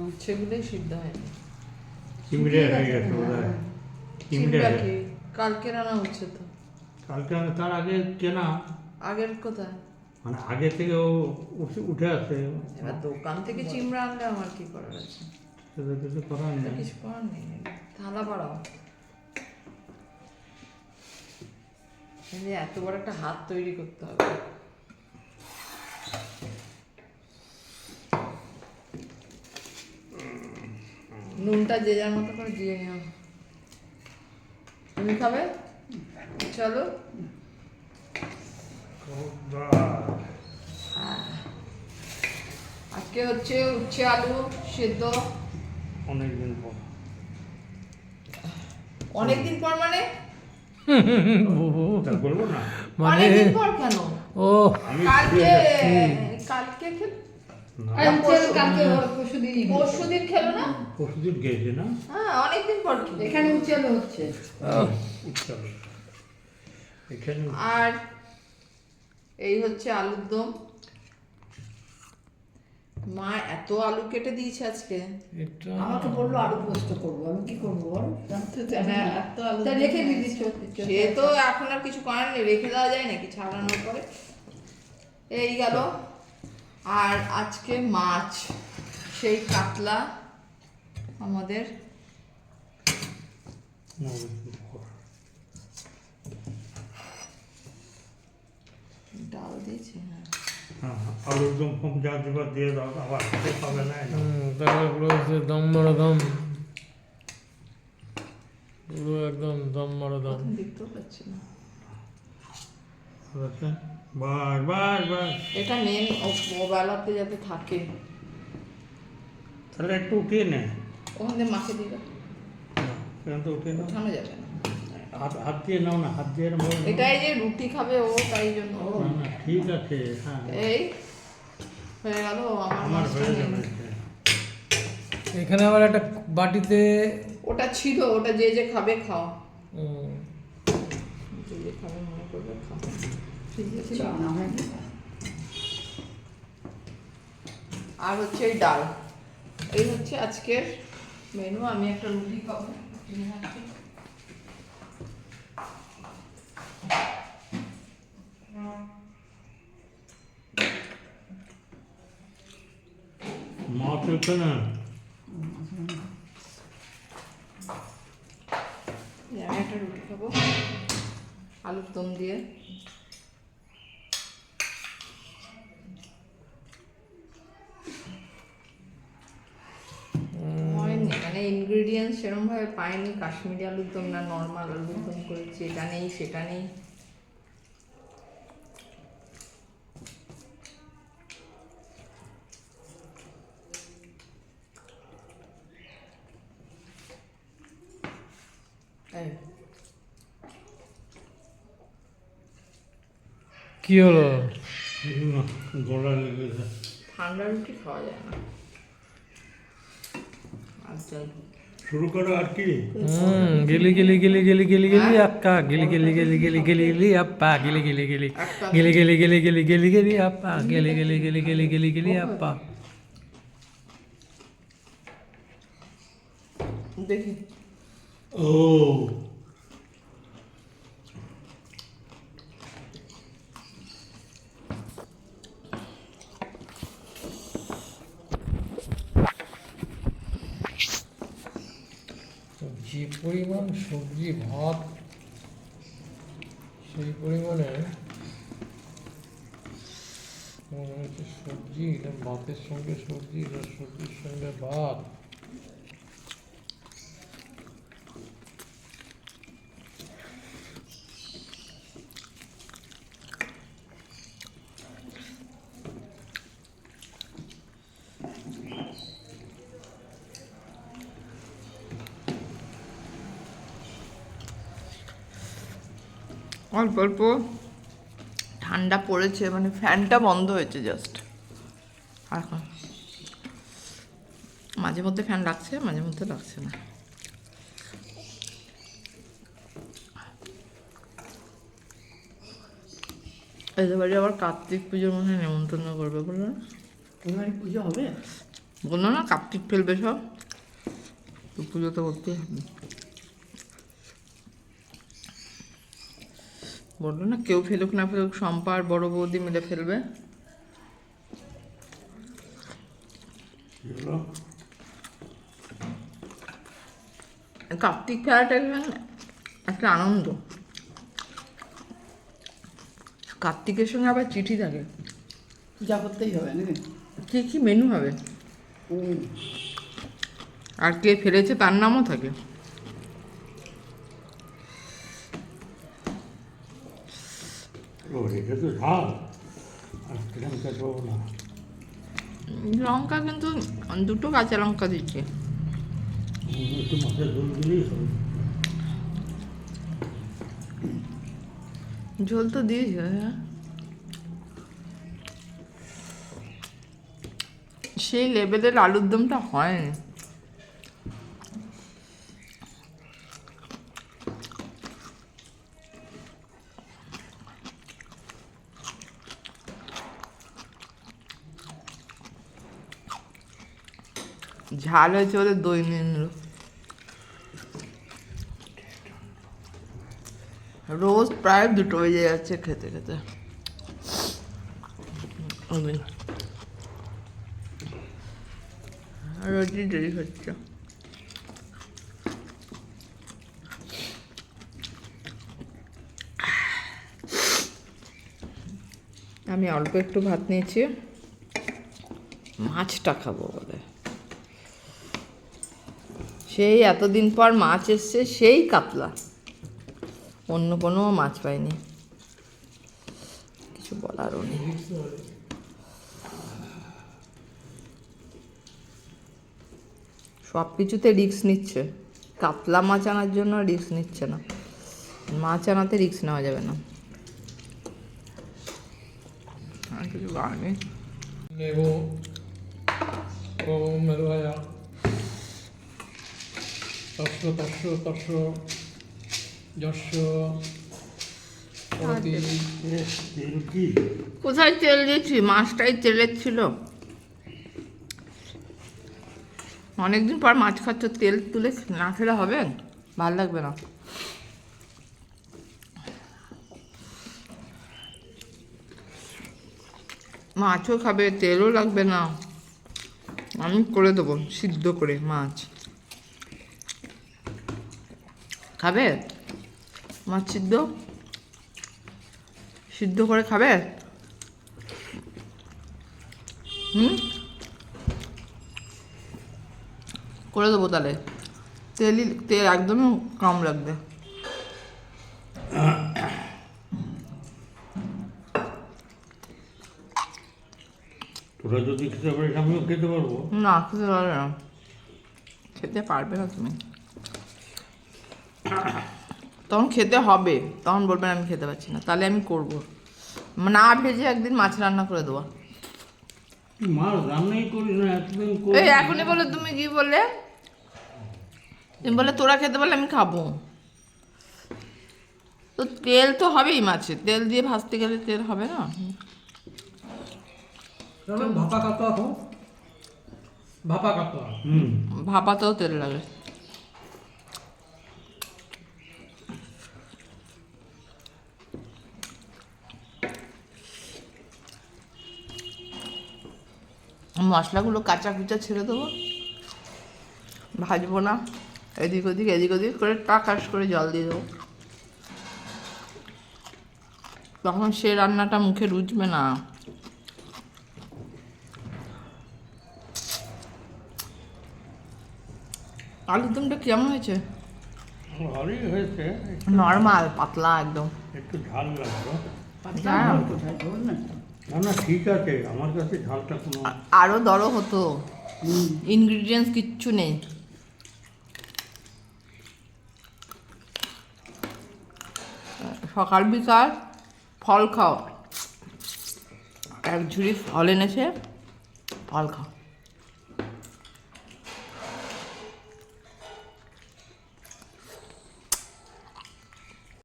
উচ্ছেগুলোই সিদ্ধ হয়নি চিমড়ে হয়ে গেছে বোধ চিমড়ে কালকে রান্না হচ্ছে তো। কালকে তার আগে কেনা। আগের কোথায় মানে আগে থেকে ও উঠে- আসে। এবার দোকান থেকে চিমড়া আনলে আমার কি করার আছে? সেটা কিছু করার নেই। কিছু করার নেই। থালা এত বড় একটা হাত তৈরি করতে হবে। নুনটা যে যার মতো করে দিয়ে নিও। তুমি খাবে? চলো। আজকে হচ্ছে উচ্ছে আলু সেদ্ধ। অনেকদিন পর। অনেকদিন পর মানে? বলব না। মানে অনেকদিন পর কেন? ও। কালকে কালকে খেলো না? পরশুদিন গেছে না? হ্যাঁ অনেকদিন পর এখানে উচ্চালো হচ্ছে। এখানে আর এই হচ্ছে আলুর দম। মা এত আলু কেটে দিয়েছে আজকে। এটা আমাকে বলল আলু পোস্ত করব। আমি কি করব হ্যাঁ, না। এত আলু রেখে দিয়েছে। সে তো এখন আর কিছু করার নেই রেখে দেওয়া যায় নাকি ছাড়ানোর পরে? এই গেল। আর আজকে মাছ সেই কাতলা আমাদের। ডাল দিয়েছে হ্যাঁ। আলুর দম ফম যা দেবার দিয়ে দাও আবার হাতে পাবে না তারপরে হচ্ছে দম মারো দম। পুরো একদম দম মারো দম। দেখতেও পাচ্ছি না। বাস বাস এটা মেন মোবাইলাতে যাতে থাকে। তাহলে একটু উঠিয়ে নে। ওখান থেকে মাকে দিবে। এখান থেকে উঠিয়ে নাও। ওঠানো যাবে না। হাত হাত দিয়ে নাও না হাত দিয়ে নাও। এটাই যে রুটি খাবে ও তাই জন্য। না, না, ঠিক আছে হ্যাঁ। এই হয়ে গেল আমার আমার হয়ে যাবে এখানে আবার একটা বাটিতে ওটা ছিল ওটা যে যে খাবে খাও। যে যে খাবে মনে করবে খাও ফ্রিজে ছিল ছিল। না, হয়নি। আর হচ্ছে এই ডাল। এই হচ্ছে আজকের মেনু আমি একটা রুটি খাব। রুটি নিয়ে আসছি। মা চলছে না? আমি একটা রুটি খাব আলুর দম দিয়ে হয়নি মানে ইনগ্রিডিয়েন্টস সেরকম ভাবে পাইনি। কাশ্মীরি আলুর দম না নর্মাল আলুর দম করেছি এটা নেই সেটা নেই। এই, কি হলো? গলা লেগেছে ঠান্ডা রুটি খাওয়া যায় না। আচ্ছা শুরু করো আর কি হুম গিলি গিলি গিলি গিলি গিলি গিলি আক্কা গিলি গিলি গিলি গিলি গিলি গিলি আপ্পা গিলি গিলি গিলি একটা গিলি গিলি গিলি গিলি গিলি গিলি আপ্পা গিলি গিলি গিলি গিলি গিলি গিলি আপ্পা দেখি ও যে পরিমাণ সবজি ভাত সেই পরিমাণে মনে হচ্ছে সবজি ভাতের সঙ্গে সবজি সবজির সঙ্গে ভাত। অল্প অল্প। ঠান্ডা পড়েছে মানে ফ্যানটা বন্ধ হয়েছে জাস্ট এখন। মাঝে মধ্যে ফ্যান লাগছে মাঝে মধ্যে লাগছে না। এদের বাড়ি আবার কার্তিক পুজোর মনে হয় নেমন্তন্ন করবে বলল না? পুজো হবে? বলল না কার্তিক ফেলবে সব। তো পুজো তো করতেই হবে। বলল না কেউ ফেলুক না ফেলুক শম্পা আর বড় বৌদি মিলে ফেলবে। কার্তিক খেলাটা একটা আনন্দ। কার্তিকের সঙ্গে আবার চিঠি থাকে। যা করতেই হবে নাকি? কী কী মেনু হবে। আর কে ফেলেছে তার নামও থাকে। এটা তো ঝাল আর কিরম খেতে না। লঙ্কা কিন্তু দুটো কাঁচা লঙ্কা দিচ্ছে। একটু মাছের ঝোল দিলেই হবে। ঝোল তো দিয়েছে হ্যাঁ। সেই লেভেলের আলুর দমটা হয়নি। ঝাল হয়েছে ওদের দই নিয়ে নিল রোজ প্রায় দুটো বেজে যাচ্ছে খেতে খেতে। রোজই দেরি হচ্ছে। আমি অল্প একটু ভাত নিয়েছি। মাছটা খাব বলে সেই এতদিন পর মাছ এসছে সেই কাতলা। অন্য কোনো মাছ পাইনি। কিছু বলারও নেই। সব কিছুতে রিস্ক নিচ্ছে। কাতলা মাছ আনার জন্য রিস্ক নিচ্ছে না। মাছ আনাতে রিস্ক নেওয়া যাবে না। আর কিছু লেবু ও মেরু তস্য তস্য তস্য যস্য কোথায় তেল দিয়েছি মাছটাই তেলের ছিল। অনেকদিন পর মাছ খাচ্ছ, তেল তুলে না খেলে হবে? ভালো লাগবে না। মাছও খাবে, তেলও লাগবে না। আমি করে দেবো, সিদ্ধ করে মাছ। খাবে? মাছ সিদ্ধ? সিদ্ধ করে খাবে? হুম? করে দেবো তাহলে। তেলই তেল একদমই কম লাগবে। তোরা যদি খেতে পারিস আমিও খেতে পারব। না খেতে পারবে না। খেতে পারবে না তুমি। তখন খেতে হবে তখন বলবেন আমি খেতে পারছি না তাহলে আমি করব। না ভেজে একদিন মাছ রান্না করে দেবো। মাছ রান্নাই করিস না এতদিন এই এখনই বলে তুমি কি বললে? তুমি বলে তোরা খেতে পারলে আমি খাব। তো তেল তো হবেই মাছে তেল দিয়ে ভাজতে গেলে তেল হবে না? ভাপা কাতোয়া ভাপা কাতোয়া হুম। ভাপাতেও তেল লাগে। মশলাগুলো কাঁচা কুচা ছেড়ে দেবো। ভাজবো না। এদিক ওদিক এদিক ওদিক করে টাকাশ করে জল দিয়ে দেবো। তখন সে রান্নাটা মুখে রুচবে না। আলুর দমটা কেমন হয়েছে? ভালোই হয়েছে। নর্মাল পাতলা একদম। একটু ঝাল লাগল। পাতলা? আমার না না না ঠিক আছে আমার কাছে ঝালটা কোনো আরও দরও হতো। ইনগ্রিডিয়েন্টস কিচ্ছু নেই। সকাল বিকাল ফল খাও। এক ঝুড়ি ফল এনেছে ফল খাও।